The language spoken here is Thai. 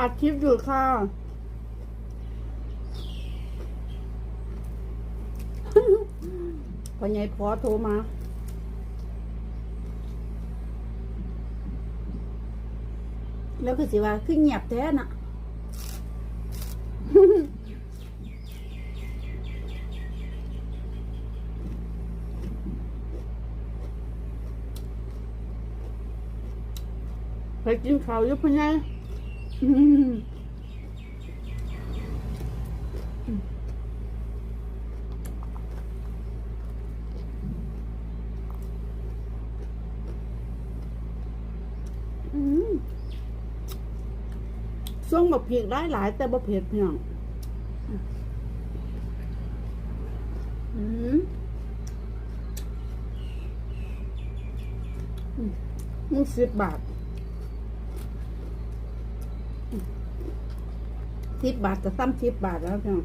อัดคลิปอยู่ค่ะ พอไงพอโทรมาแล้วคือสิว่าคือเงียบแท้น่ะ ไปกินข้าวยุพะไง อืมอืมส่งแบบเพียกได้หลาย แต่บ่เผ็ดเพียงอืมอืมมึงสิบบาท สิบบาทจะซ้ำสิบบาทแล้วเพียง